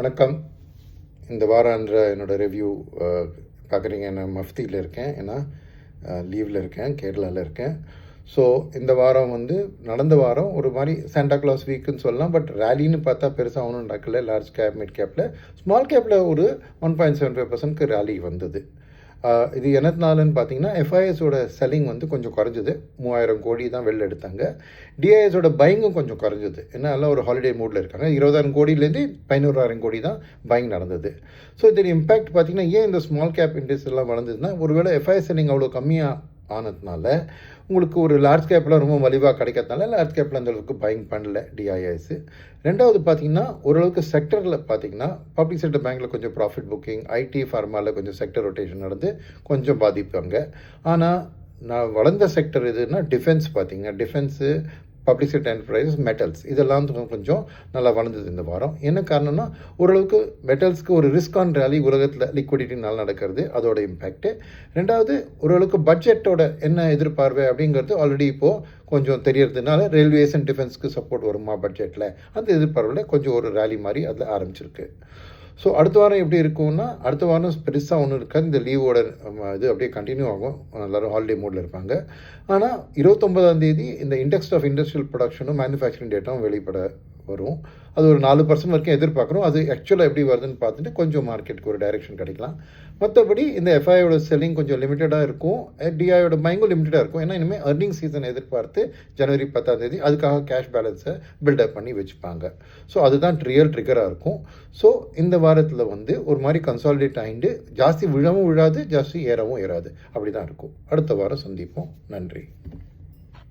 வணக்கம். இந்த வாரான்ற என்னோட ரிவ்யூ பார்க்குறீங்க நான் மஃப்தியில் இருக்கேன். ஏன்னா லீவில் இருக்கேன் கேரளாவில் இருக்கேன். ஸோ இந்த வாரம் வந்து நடந்த வாரம் ஒரு மாதிரி சாண்டா கிளாஸ் வீக்குன்னு சொல்லலாம். பட் ரேலின்னு பார்த்தா பெருசாக ஒன்றும் நடக்கல. லார்ஜ் கேப் மிட் கேப்பில் ஸ்மால் கேப்பில் ஒரு ஒன் பாயிண்ட் செவன் ஃபைவ் பர்சன்ட்க்கு ரேலி வந்தது. இது என்னத்தினாலன்னு பார்த்தீங்கன்னா எஃப்ஐஎஸோட செல்லிங் வந்து கொஞ்சம் குறைஞ்சது. மூவாயிரம் கோடி தான் வெளில எடுத்தாங்க. டிஐஎஸோட பைங்கும் கொஞ்சம் குறைஞ்சது. ஏன்னா எல்லாம் ஒரு ஹாலிடே மூடில் இருக்காங்க. இருபதாயிரம் கோடியிலேருந்து பதினோராயிரம் கோடி தான் பைங் நடந்தது. ஸோ இதோட இம்பேக்ட் பார்த்தீங்கன்னா ஏன் இந்த ஸ்மால் கேப் இண்டஸ்ட்ரியெலாம் வளர்ந்ததுன்னா ஒருவேளை எஃப்ஐஎஸ் செல்லிங் அவ்வளோ கம்மியாக ஆனதுனால உங்களுக்கு ஒரு லார்ஜ் கேப்பில் ரொம்ப மலிவாக கிடைக்கிறதுனால லார்ஜ் கேப்பில் அந்த அளவுக்கு பைங் பண்ணல டிஐஎஸ் ரெண்டாவது பார்த்தீங்கன்னா ஓரளவுக்கு செக்டரில் பார்த்தீங்கன்னா பப்ளிக் செக்டர் பேங்க்கில் கொஞ்சம் ப்ராஃபிட் புக்கிங் ஐடி ஃபார்மாவில் கொஞ்சம் செக்டர் ரொட்டேஷன் நடந்து கொஞ்சம் பாதிப்பாங்க ஆனால் நான் வளர்ந்த செக்டர் எதுன்னா டிஃபென்ஸ் பார்த்தீங்கன்னா டிஃபென்ஸு பப்ளிசிட்டி என்டர்பிரைசஸ் மெட்டல்ஸ் இதெல்லாம் வந்து கொஞ்சம் நல்லா வளர்ந்தது இந்த வாரம். என்ன காரணம்னா ஓரளவுக்கு மெட்டல்ஸ்க்கு ஒரு ரிஸ்க் ஆன் ரேலி உலகத்தில் லிக்விடிட்டி நல்லா நடக்கிறது அதோட இம்பேக்ட்டு ரெண்டாவது ஓரளவுக்கு பட்ஜெட்டோட என்ன எதிர்பார்வை அப்படிங்கிறது ஆல்ரெடி இப்போது கொஞ்சம் தெரியறதுனால ரயில்வேஸ் அண்ட் டிஃபென்ஸ்க்கு சப்போர்ட் வருமா பட்ஜெட்டில் அந்த எதிர்பார்வையில் கொஞ்சம் ஒரு ரேலி மாதிரி அதில் ஆரம்பிச்சிருக்கு. ஸோ அடுத்த வாரம் எப்படி இருக்கும்னா அடுத்த வாரம் பெருசாக ஒன்றும் இருக்காது. இந்த லீவோட இது அப்படியே கண்டினியூ ஆகும். எல்லோரும் ஹாலிடே மூடில் இருப்பாங்க. ஆனால் இருபத்தொம்பதாம் தேதி இந்த இண்டெக்ஸ் ஆஃப் இண்டஸ்ட்ரியல் ப்ரொடக்ஷனும் மேனுஃபேக்சரிங் டேட்டாவும் வெளிப்பட வரும். அது ஒரு நாலு பர்சன்ட் வரைக்கும் எதிர்பார்க்குறோம் அது ஆக்சுவலாக எப்படி வருதுன்னு பார்த்துட்டு கொஞ்சம் மார்க்கெட்டுக்கு ஒரு டைரெக்ஷன் கிடைக்கலாம். மற்றபடி இந்த எஃப்ஐயோட செல்லிங் கொஞ்சம் லிமிட்டடாக இருக்கும். டிஐயோட பயங்கும் லிமிட்டடாக இருக்கும். ஏன்னா இனிமேல் அர்னிங் சீசன் எதிர்பார்த்து ஜனவரி பத்தாம் தேதி அதுக்காக கேஷ் பேலன்ஸை பில்டப் பண்ணி வச்சுப்பாங்க. ஸோ அதுதான் ரியல் ட்ரிகராக இருக்கும். ஸோ இந்த வாரத்தில் வந்து ஒரு மாதிரி கன்சாலிடேட் ஆகிட்டு ஜாஸ்தி விழவும் விழாது ஜாஸ்தி ஏறவும் ஏறாது. அப்படி தான் இருக்கும். அடுத்த வாரம் சந்திப்போம். நன்றி.